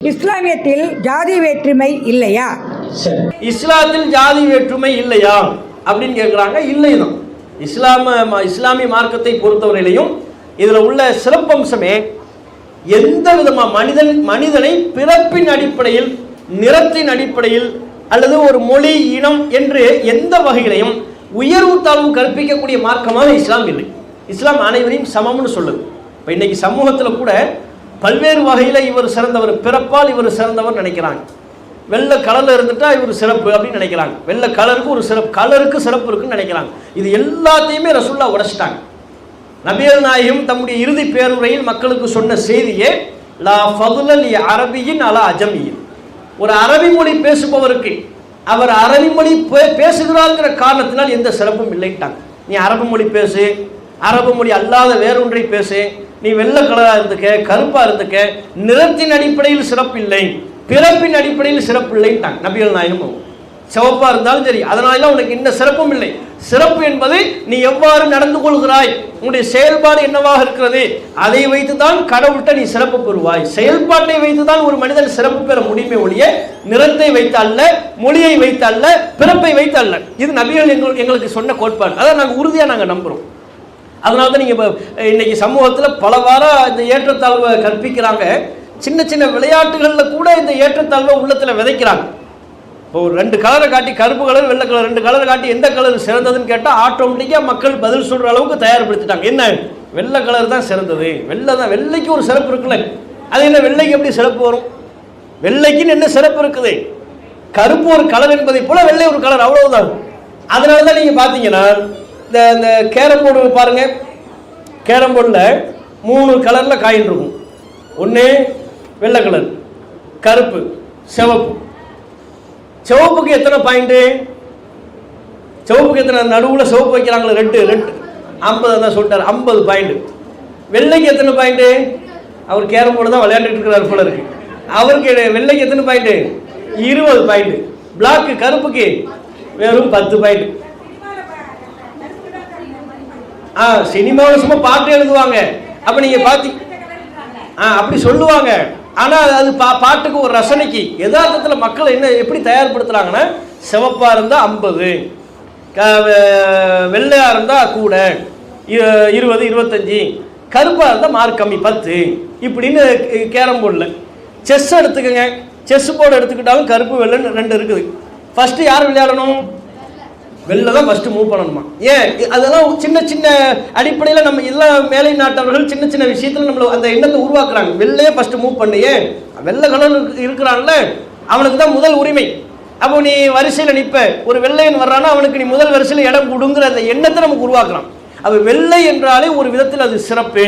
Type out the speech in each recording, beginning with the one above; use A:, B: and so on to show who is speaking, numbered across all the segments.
A: இஸ்லாமியத்தில் ஜாதி வேற்றுமை இல்லையா?
B: இஸ்லாத்தில் ஜாதி வேற்றுமை இல்லையா? அப்படின்னு கேட்குறாங்க இல்லை தான் இஸ்லாம ம- இஸ்லாமிய மார்க்கத்தை பொறுத்தவரையிலையும் இதில் உள்ள சிறப்பம்சமே எந்த விதமாக மனிதன் மனிதனை பிறப்பின் அடிப்படையில் நிறத்தின் அடிப்படையில் அல்லது ஒரு மொழி இனம் என்று எந்த வகையிலையும் உயர்வு தாழ்வு கற்பிக்கக்கூடிய மார்க்கமாக இஸ்லாம் இல்லை. இஸ்லாம் அனைவரையும் சமம்னு சொல்லுது. இப்போ இன்னைக்கு சமூகத்தில் கூட பல்வேறு வகையில் இவர் சிறந்தவர் பிறப்பால் இவர் சிறந்தவர் நினைக்கிறாங்க. வெள்ளை கலரில் இருந்துட்டா இவர் சிறப்பு அப்படின்னு நினைக்கிறாங்க. வெள்ளை கலருக்கு ஒரு சிறப்பு கலருக்கு சிறப்பு இருக்குன்னு நினைக்கிறாங்க. இது எல்லாத்தையுமே ரசுல்லா உடைச்சிட்டாங்க. நபியல் நாயகம் தம்முடைய இறுதி பேருரையில் மக்களுக்கு சொன்ன செய்தியே லா ஃபதுலல் அரபியின் அலா அஜமியின். ஒரு அரபி மொழி பேசுபவருக்கு அவர் அரபி மொழி பே- பேசுகிறார்ங்கிற காரணத்தினால் எந்த சிறப்பும் இல்லைட்டாங்க நீ அரபு மொழி பேசு அரபு மொழி அல்லாத வேறொன்றை பேசு நீ வெள்ளை கலராக இருந்துக்க கருப்பாக இருந்துக்க நிறத்தின் அடிப்படையில் சிறப்பு இல்லை பிறப்பின் அடிப்படையில் சிறப்பு இல்லைட்டாங்க நபிகள் நாயகம் சிவப்பாக இருந்தாலும் சரி அதனால உனக்கு இந்த சிறப்பும் இல்லை. சிறப்பு என்பது நீ எவ்வாறு நடந்து கொள்கிறாய் உன்னுடைய செயல்பாடு என்னவாக இருக்கிறது அதை வைத்து தான் கடவுள்கிட்ட நீ சிறப்பு பெறுவாய். செயல்பாட்டை வைத்து தான் ஒரு மனிதன் சிறப்பு பெற முடியுமே ஒழிய நிறத்தை வைத்து அல்ல மொழியை வைத்து அல்ல பிறப்பை வைத்து அல்ல இது நபிகள் எங்களுக்கு எங்களுக்கு சொன்ன கோட்பாடு. அதை நாங்கள் உறுதியாக நாங்கள் நம்புகிறோம் அதனால தான் நீங்கள் இப்போ இன்றைக்கி சமூகத்தில் பலவாரா இந்த ஏற்றத்தாழ்வை கற்பிக்கிறாங்க. சின்ன சின்ன விளையாட்டுகளில் கூட இந்த ஏற்றத்தாழ்வை உள்ளத்தில் விதைக்கிறாங்க. இப்போ ஒரு ரெண்டு கலரை காட்டி கருப்பு கலர் வெள்ளை கலர் ரெண்டு கலரை காட்டி எந்த கலர் சிறந்ததுன்னு கேட்டால் ஆட்டோமேட்டிக்காக மக்கள் பதில் சொல்கிற அளவுக்கு தயார்படுத்திட்டாங்க. என்ன? வெள்ளை கலர் தான் சிறந்தது. வெள்ளை தான் வெள்ளைக்கு ஒரு சிறப்பு இருக்குல்ல. அது என்ன வெள்ளைக்கு எப்படி சிறப்பு வரும்? வெள்ளைக்குன்னு என்ன சிறப்பு இருக்குது? கருப்பு ஒரு கலர் என்பதை போல வெள்ளை ஒரு கலர் அவ்வளவுதான். அதனால தான் நீங்கள் பார்த்தீங்கன்னா இந்த இந்த கேரம் போர்டு பாருங்க. கேரம் போர்டில் மூணு கலரில் காயின் இருக்கும். ஒன்று வெள்ளை கலர் கருப்பு சிவப்பு. சிவப்புக்கு எத்தனை பாயிண்ட்டு சிவப்புக்கு எத்தனை நடுவில் சிவப்பு வைக்கிறாங்களே ரெட்டு ரெட்டு. ஐம்பது தான் சொல்லிட்டார் ஐம்பது பாயிண்ட்டு வெள்ளைக்கு எத்தனை பாயிண்ட்டு அவர் கேரம் போர்டு தான் விளையாண்டுட்டு இருக்கிறார் போல இருக்கு. அவருக்கு வெள்ளைக்கு எத்தனை பாயிண்ட்டு இருபது பாயிண்ட்டு பிளாக்கு கருப்புக்கு வெறும் பத்து பாயிண்ட் ஆ சினிமாவில் சும்மா பாட்டு எழுதுவாங்க. அப்போ நீங்கள் பார்த்தி ஆ அப்படி சொல்லுவாங்க. ஆனால் அது பா பாட்டுக்கு ஒரு ரசனைக்கு. யதார்த்தத்தில் மக்கள் என்ன எப்படி தயார்படுத்துகிறாங்கன்னா சிவப்பாக இருந்தால் ஐம்பது வெள்ளையாக இருந்தால் கூட இருபது இருபத்தஞ்சி கருப்பாக இருந்தால் மார்க் கம்மி பத்து இப்படின்னு கேரம் போர்டில். செஸ் எடுத்துக்கோங்க. செஸ் போர்டு எடுத்துக்கிட்டாலும் கருப்பு வெள்ளைன்னு ரெண்டு இருக்குது. ஃபஸ்ட்டு யார் விளையாடணும்? வெளில தான் ஃபஸ்ட்டு மூவ் பண்ணணுமா? ஏன்? அதெல்லாம் சின்ன சின்ன அடிப்படையில் நம்ம எல்லா மேலை நாட்டவர்கள் சின்ன சின்ன விஷயத்தில் நம்மளை அந்த எண்ணத்தை உருவாக்குறாங்க. வெளிலே ஃபஸ்ட்டு மூவ் பண்ணு. ஏன்? வெள்ளை கலர் இருக்கிறான்ல. அவனுக்கு தான் முதல் உரிமை. அப்போ நீ வரிசையில் நிற்ப ஒரு வெள்ளையன் வர்றானா அவனுக்கு நீ முதல் வரிசையில் இடம் கொடுங்கிற அந்த எண்ணத்தை நமக்கு உருவாக்குறான். அது வெள்ளை என்றாலே ஒரு விதத்தில் அது சிறப்பு.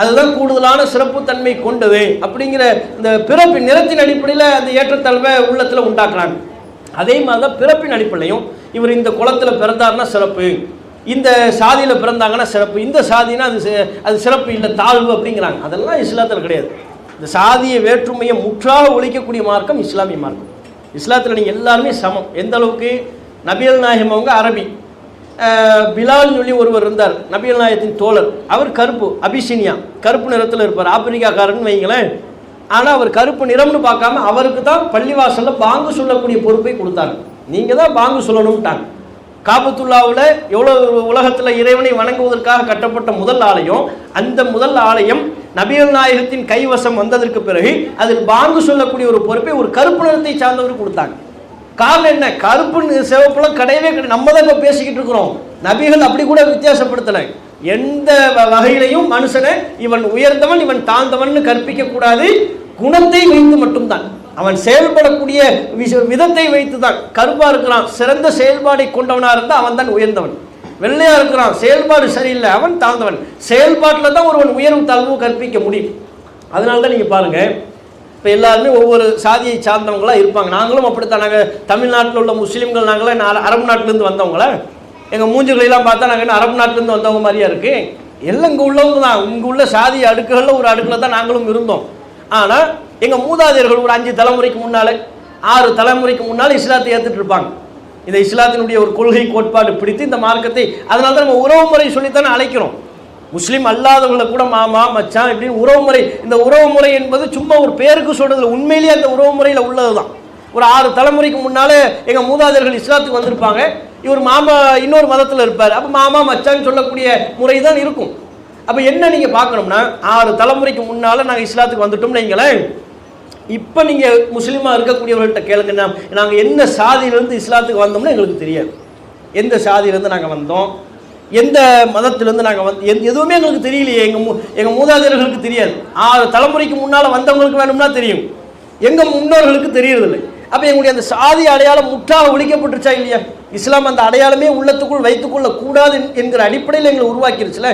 B: அதுதான் கூடுதலான சிறப்புத்தன்மை கொண்டது அப்படிங்கிற இந்த பிறப்பின் நிறத்தின் அடிப்படையில் அந்த ஏற்றத்தாழ்வை உள்ளத்தில் உண்டாக்குறாங்க. அதே மாதிரி தான் பிறப்பின் அடிப்படையும் இவர் இந்த குளத்தில் பிறந்தாருன்னா சிறப்பு. இந்த சாதியில் பிறந்தாங்கன்னா சிறப்பு. இந்த சாதினா அது அது சிறப்பு இல்லை தாழ்வு அப்படிங்கிறாங்க. அதெல்லாம் இஸ்லாத்தில் கிடையாது. இந்த சாதிய வேற்றுமையை முற்றாக ஒழிக்கக்கூடிய மார்க்கம் இஸ்லாமிய மார்க்கம். இஸ்லாத்தில் நீங்கள் எல்லாருமே சமம். எந்த அளவுக்கு? நபியல் நாயகம் அவங்க அரபி. பிலால் சொல்லி ஒருவர் இருந்தார். நபியல் நாயகத்தின் தோழர். அவர் கருப்பு அபிசினியா கருப்பு நிறத்தில் இருப்பார். ஆப்பிரிக்காக்காரன்னு வைங்களேன். ஆனால் அவர் கருப்பு நிறம்னு பார்க்காம அவருக்கு தான் பள்ளிவாசலில் பாங்கு சொல்லக்கூடிய பொறுப்பை கொடுத்தாங்க. நீங்கள் தான் பாங்கு சொல்லணும்ட்டாங்க. காபத்துல்லாவில் எவ்வளோ உலகத்தில் இறைவனை வணங்குவதற்காக கட்டப்பட்ட முதல் ஆலயம் அந்த முதல் ஆலயம் நபிகள் நாயகத்தின் கைவசம் வந்ததற்கு பிறகு அதில் பாங்கு சொல்லக்கூடிய ஒரு பொறுப்பை ஒரு கருப்பு நிறத்தை சார்ந்தவர் கொடுத்தாங்க. காரணம் என்ன? கருப்பு சிவப்புலாம் கிடையவே கிடையாது நம்ம தான் இப்போ பேசிக்கிட்டு இருக்கிறோம். நபிகள் அப்படி கூட வித்தியாசப்படுத்தலை. எந்த வ- வகையிலையும் மனுஷனை இவன் உயர்ந்தவன் இவன் தாழ்ந்தவன் கற்பிக்க கூடாது குணத்தை வைத்து மட்டும்தான். அவன் செயல்படக்கூடிய விஷ- விதத்தை வைத்து தான் கருப்பாக இருக்கிறான் சிறந்த செயல்பாடை கொண்டவனா இருந்தால் அவன் தான் உயர்ந்தவன். வெள்ளையாக இருக்கிறான் செயல்பாடு சரியில்லை அவன் தாழ்ந்தவன். செயல்பாட்டில் தான் ஒருவன் உயர்வு தாழ்வு கற்பிக்க முடியும். அதனால தான் நீங்கள் பாருங்கள் இப்போ எல்லாருமே ஒவ்வொரு சாதியை சார்ந்தவங்களாக இருப்பாங்க. நாங்களும் அப்படித்தான். நாங்கள் தமிழ்நாட்டில் உள்ள முஸ்லீம்கள் நாங்களாம் நான் அரபு நாட்டிலேருந்து வந்தவங்களே? எங்கள் மூஞ்சுகளெல்லாம் பார்த்தா நாங்கள் என்ன அரபு நாட்டிலேருந்து வந்தவங்க மாதிரியா இருக்குது எல்லாம் இங்கே உள்ளவங்க தான். இங்கே உள்ள சாதி அடுக்குகளில் ஒரு அடுக்கில் தான் நாங்களும் இருந்தோம். ஆனால் எங்கள் மூதாதையர்கள் ஒரு அஞ்சு தலைமுறைக்கு முன்னால் ஆறு தலைமுறைக்கு முன்னால் இஸ்லாத்தை ஏற்றுட்டு இருப்பாங்க. இந்த இஸ்லாத்தினுடைய ஒரு கொள்கை கோட்பாடு பிடித்து இந்த மார்க்கத்தை அதனால தான் நம்ம உறவு முறை சொல்லித்தானே அழைக்கிறோம். முஸ்லீம் அல்லாதவங்களை கூட மாமா மச்சான் இப்படின்னு உறவு முறை இந்த உறவு முறை என்பது சும்மா ஒரு பேருக்கு சொல்கிறது உண்மையிலேயே அந்த உறவு முறையில் உள்ளது தான் ஒரு ஆறு தலைமுறைக்கு முன்னாலே எங்கள் மூதாதையர்கள் இஸ்லாத்துக்கு வந்திருப்பாங்க. இவர் மாமா இன்னொரு மதத்தில் இருப்பார். அப்போ மாமா மச்சான்னு சொல்லக்கூடிய முறை தான் இருக்கும். அப்போ என்ன நீங்கள் பார்க்கணும்னா ஆறு தலைமுறைக்கு முன்னால் நாங்கள் இஸ்லாத்துக்கு வந்துட்டோம்னு வைங்களேன் இப்போ நீங்கள் முஸ்லீமாக இருக்கக்கூடியவர்கள்ட்ட கேளுங்கன்னா நாங்கள் என்ன சாதியிலேருந்து இஸ்லாத்துக்கு வந்தோம்னு எங்களுக்கு தெரியாது. எந்த சாதியிலேருந்து நாங்கள் வந்தோம்? எந்த மதத்திலேருந்து நாங்கள் வந்து எந்த எதுவுமே எங்களுக்கு தெரியலையே. எங்கள் மூ எங்கள் மூதாதையர்களுக்கு தெரியாது. ஆறு தலைமுறைக்கு முன்னால் வந்தவங்களுக்கு வேணும்னா தெரியும். எங்கள் முன்னோர்களுக்கு தெரியறதில்லை. அப்போ எங்களுடைய அந்த சாதி அடையாளம் முற்றாக ஒழிக்கப்பட்டுருச்சா இல்லையா? இஸ்லாம் அந்த அடையாளமே உள்ளத்துக்குள் வைத்துக்கொள்ளக்கூடாது என்கிற அடிப்படையில் எங்களை உருவாக்கிருச்சுல?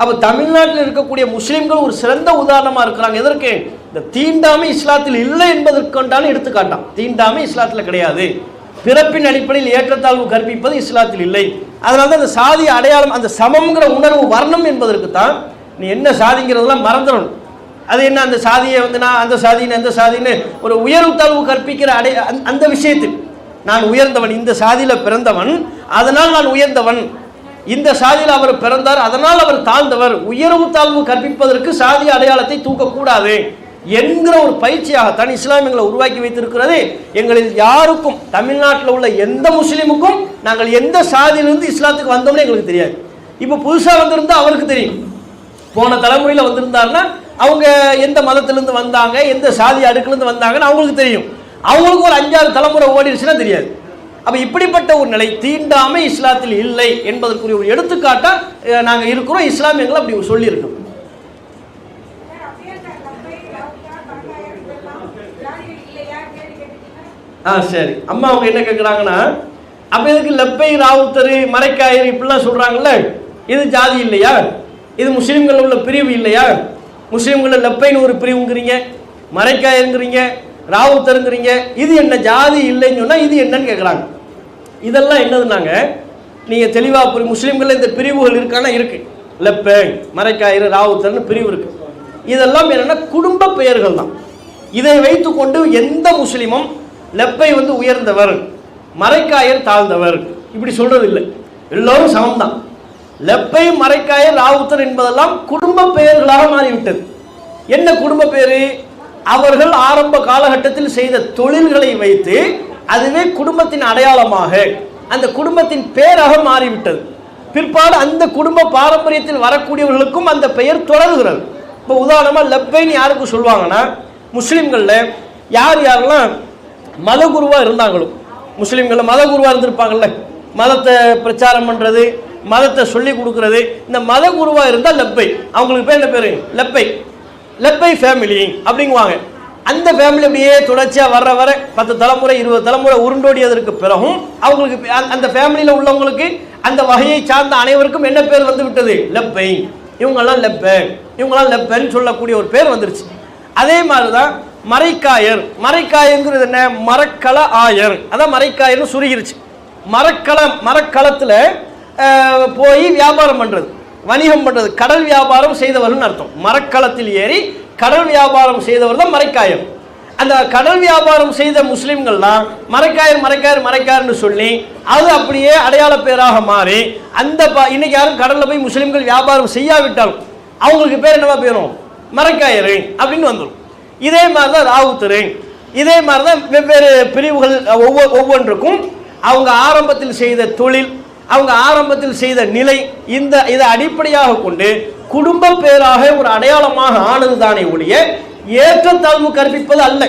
B: அப்போ தமிழ்நாட்டில் இருக்கக்கூடிய முஸ்லீம்கள் ஒரு சிறந்த உதாரணமாக இருக்கிறாங்க. எதற்கு? இந்த தீண்டாமை இஸ்லாத்தில் இல்லை என்பதற்கொண்டாலும் எடுத்துக்காட்டான். தீண்டாமை இஸ்லாத்தில் கிடையாது. பிறப்பின் அடிப்படையில் ஏற்றத்தாழ்வு கற்பிப்பது இஸ்லாத்தில் இல்லை. அதனால தான் அந்த சாதி அடையாளம் அந்த சமம்ங்கிற உணர்வு வரணும் என்பதற்கு தான் நீ என்ன சாதிங்கிறதெல்லாம் மறந்துடணும். அது என்ன அந்த சாதியை வந்து நான் அந்த சாதின்னு அந்த சாதின்னு ஒரு உயர்வு தாழ்வு கற்பிக்கிற அடை அந்த விஷயத்தில். நான் உயர்ந்தவன் இந்த சாதியில் பிறந்தவன் அதனால் நான் உயர்ந்தவன். இந்த சாதியில் அவர் பிறந்தார் அதனால் அவர் தாழ்ந்தவர். உயர்வு தாழ்வு கற்பிப்பதற்கு சாதி அடையாளத்தை தூக்கக்கூடாது என்கிற ஒரு பயிற்சியாகத்தான் இஸ்லாம் எங்களை உருவாக்கி வைத்திருக்கிறது. எங்களில் யாருக்கும் தமிழ்நாட்டில் உள்ள எந்த முஸ்லீமுக்கும் நாங்கள் எந்த சாதியிலிருந்து இஸ்லாத்துக்கு வந்தோம்னு எங்களுக்கு தெரியாது. இப்போ புதுசாக வந்திருந்தால் அவருக்கு தெரியும். போன தலைமுறையில் வந்திருந்தாருன்னா அவங்க எந்த மதத்திலிருந்து வந்தாங்க எந்த சாதி அடுக்கிலிருந்து வந்தாங்கன்னு அவங்களுக்கு தெரியும். அவங்களுக்கு ஒரு அஞ்சாறு தலைமுறை ஓடிடுச்சுன்னா தெரியாது. அப்போ இப்படிப்பட்ட ஒரு நிலை தீண்டாமை இஸ்லாத்தில் இல்லை என்பதற்குரிய ஒரு எடுத்துக்காட்டாக நாங்கள் இருக்கிறோம். இஸ்லாம் எங்களை அப்படி சொல்லியிருக்கோம். ஆ சரி. அம்மா அவங்க என்ன கேட்குறாங்கன்னா அப்போ இதுக்கு லெப்பை ராவுத்தர் மரைக்காயர் இப்படிலாம் சொல்கிறாங்கல்ல இது ஜாதி இல்லையா? இது முஸ்லீம்கள் உள்ள பிரிவு இல்லையா? முஸ்லீம்களில் லெப்பைன்னு ஒரு பிரிவுங்கிறீங்க மரைக்காயருங்கிறீங்க ராவுத்தருங்கிறீங்க. இது என்ன ஜாதி இல்லைன்னு சொன்னால் இது என்னன்னு கேட்குறாங்க இதெல்லாம் என்னதுனாங்க? நீங்கள் தெளிவாக புரி முஸ்லீம்களில் இந்த பிரிவுகள் இருக்கானா? இருக்குது லெப்பை மரைக்காயர் ராவுத்தர்னு பிரிவு இருக்குது இதெல்லாம் என்னென்னா குடும்ப பெயர்கள் தான். இதை வைத்துக்கொண்டு எந்த முஸ்லீமும் லெப்பை வந்து உயர்ந்தவர் மரைக்காயர் தாழ்ந்தவர். இப்படி சொல்கிறது இல்லை எல்லோரும் சமம்தான். லெப்பை மரைக்காயர் ராவுத்தர் என்பதெல்லாம் குடும்ப பெயர்களாக மாறிவிட்டது. என்ன குடும்ப பேரு? அவர்கள் ஆரம்ப காலகட்டத்தில் செய்த தொழில்களை வைத்து அதுவே குடும்பத்தின் அடையாளமாக. அந்த குடும்பத்தின் பேராக மாறிவிட்டது. பிற்பாடு அந்த குடும்ப பாரம்பரியத்தில் வரக்கூடியவர்களுக்கும் அந்த பெயர் தொடர்கிறது. இப்போ உதாரணமாக லெப்பைன்னு யாருக்கு சொல்லுவாங்கன்னா முஸ்லீம்களில் யார் யாரெல்லாம் மதகுருவாக இருந்தாங்களோ முஸ்லீம்களில் மதகுருவாக இருந்திருப்பாங்கல்ல மதத்தை பிரச்சாரம் பண்ணுறது மதத்தை சொல்லி கொடுக்கறது இந்த மதகுருவாக இருந்தால் லெப்பை. அவங்களுக்கு பேர் என்ன பேர்? லெப்பை. லெப்பை ஃபேமிலி அப்படிங்குவாங்க. அந்த ஃபேமிலி அப்படியே தொடர்ச்சியாக வர்ற வர பத்து தலைமுறை இருபது தலைமுறை உருண்டோடியதற்கு பிறகும் அவங்களுக்கு அந்த- அந்த ஃபேமிலியில் உள்ளவங்களுக்கு அந்த வகையை சார்ந்த அனைவருக்கும் என்ன பேர் வந்து விட்டது? லெப்பை. இவங்கெல்லாம் லெப்பை. இவங்கெல்லாம் லெப்பைன்னு சொல்லக்கூடிய ஒரு பேர் வந்துருச்சு. அதே மாதிரி தான் மரைக்காயர். மரைக்காயங்கிறது என்ன? மரக்கல ஆயர். அதான் மரைக்காயர்னு சுருகிருச்சு. மரக்களம் மரக்களத்தில் போய் வியாபாரம் பண்ணுறது வணிகம் பண்ணுறது கடல் வியாபாரம் செய்தவர்கள் அர்த்தம். மரக்களத்தில் ஏறி கடல் வியாபாரம் செய்தவர் தான் மரைக்காயர். அந்த கடல் வியாபாரம் செய்த முஸ்லீம்கள்லாம் மரைக்காயர் மரைக்காயர் மரைக்காயர்னு சொல்லி அது அப்படியே அடையாள பேராக மாறி அந்த ப- இன்னைக்கு யாரும் கடலில் போய் முஸ்லீம்கள் வியாபாரம் செய்யாவிட்டாலும் அவங்களுக்கு பேர் என்னவா போயிடும் மரைக்காயரு அப்படின்னு வந்துடும் இதே மாதிரி தான் ராவுத்தரு. இதே மாதிரி தான் வெவ்வேறு பிரிவுகள் ஒவ்வொரு ஒவ்வொன்றுக்கும் அவங்க ஆரம்பத்தில் செய்த தொழில் அவங்க ஆரம்பத்தில் செய்த நிலை இந்த இதை அடிப்படையாக கொண்டு குடும்ப பேராக ஒரு அடையாளமாக ஆனது தானே ஒழிய ஏற்றத்தாழ்வு கற்பிப்பது அல்ல.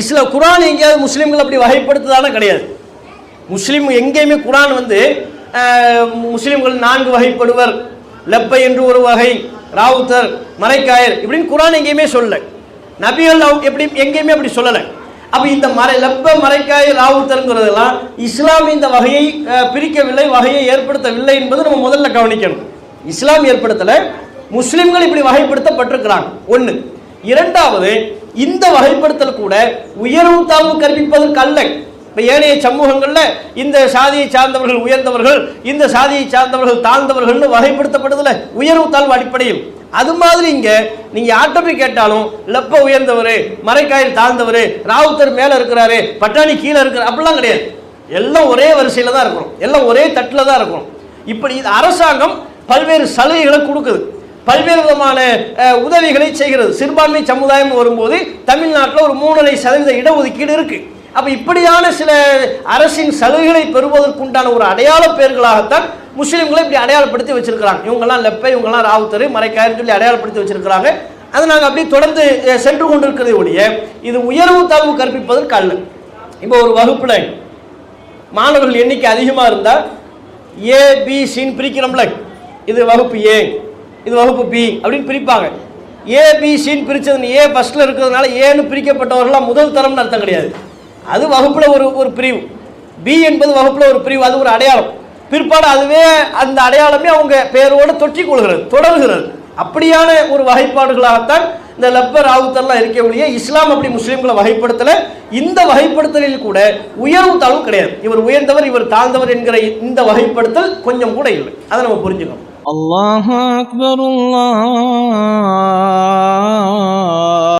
B: இஸ்ல குரான் எங்கேயாவது முஸ்லீம்கள் அப்படி வகைப்படுத்துதானே கிடையாது. முஸ்லீம் எங்கேயுமே குரான் வந்து முஸ்லீம்கள் நான்கு வகைப்படுவர். லெப்பை என்று ஒரு வகை ராவுத்தர் மரைக்காயர் இப்படின்னு குரான் எங்கேயுமே சொல்லல. நபிகள் அவங்க எப்படி எங்கேயுமே அப்படி சொல்லலை. அப்போ இந்த மறை லெப்ப மறைக்காய் ராவுத்தருங்கிறதெல்லாம் இஸ்லாம் இந்த வகையை பிரிக்கவில்லை வகையை ஏற்படுத்தவில்லை என்பது நம்ம முதல்ல கவனிக்கணும். இஸ்லாம் ஏற்படுத்தலை முஸ்லிம்கள் இப்படி வகைப்படுத்தப்பட்டிருக்கிறாங்க. ஒன்று இரண்டாவது இந்த வகைப்படுத்தல் கூட உயர்வு தாழ்வு கற்பிப்பதற்கு அல்ல இப்போ ஏனைய சமூகங்களில் இந்த சாதியை சார்ந்தவர்கள் உயர்ந்தவர்கள் இந்த சாதியை சார்ந்தவர்கள் தாழ்ந்தவர்கள்னு வகைப்படுத்தப்படுதில்ல உயர்வு தாழ்வு அடிப்படையில். அது மாதிரி இங்கே நீங்கள் யார்கிட்ட போய் கேட்டாலும் லப்ப உயர்ந்தவர் மரைக்காயில் தாழ்ந்தவர் ராவுத்தர் மேலே இருக்கிறாரு பட்டாணி கீழே இருக்கிற அப்படிலாம் கிடையாது. எல்லாம் ஒரே வரிசையில் தான் இருக்கிறோம் எல்லாம் ஒரே தட்டில் தான் இருக்கிறோம் இப்படி இது அரசாங்கம் பல்வேறு சலுகைகளை கொடுக்குது. பல்வேறு விதமான உதவிகளை செய்கிறது. சிறுபான்மை சமுதாயம் வரும்போது தமிழ்நாட்டில் ஒரு மூணரை சதவீத இடஒதுக்கீடு இருக்கு. அப்போ இப்படியான சில அரசின் சலுகைகளை பெறுவதற்குண்டான ஒரு அடையாள பெயர்களாகத்தான் முஸ்லீம்களை இப்படி அடையாளப்படுத்தி வச்சிருக்கிறாங்க. இவங்கெல்லாம் லெப்பை இவங்கெல்லாம் ராவுத்தர் மறைக்காருன்னு சொல்லி அடையாளப்படுத்தி வச்சிருக்கிறாங்க. அதை நாங்கள் அப்படியே தொடர்ந்து சென்று கொண்டிருக்கிறது ஒழிய இது உயர்வு தாழ்வு கற்பிப்பதற்கு அல்ல. இப்போ ஒரு வகுப்பில் மாணவர்கள் எண்ணிக்கை அதிகமாக இருந்தால் ஏ பி சின்னு பிரிக்கிறோம்ல. இது வகுப்பு ஏ இது வகுப்பு பி அப்படின்னு பிரிப்பாங்க. ஏ பி சின்னு பிரித்தது ஏ ஃபஸ்ட்டில் இருக்கிறதுனால ஏன்னு பிரிக்கப்பட்டவர்களாம் முதல் தரம்னு அர்த்தம் கிடையாது. அது வகுப்பில் ஒரு ஒரு பிரிவு. பி என்பது வகுப்பில் ஒரு பிரிவு அது ஒரு அடையாளம். பிற்பாடு அதுவே அந்த அடையாளமே அவங்க பேரோடு தொற்றி கொள்கிறது தொடர்கிறது. அப்படியான ஒரு வகைப்பாடுகளாகத்தான் இந்த லப்பர் ராவுத்தர்லாம் இருக்க ஒழிய இஸ்லாம் அப்படி முஸ்லீம்களை வகைப்படுத்தலை. இந்த வகைப்படுத்தலில் கூட உயர்வு தாழ்வு கிடையாது. இவர் உயர்ந்தவர் இவர் தாழ்ந்தவர் என்கிற இந்த வகைப்படுத்தல் கொஞ்சம் கூட இல்லை. அதை நம்ம புரிஞ்சுக்கணும்.
C: الله أكبر الله.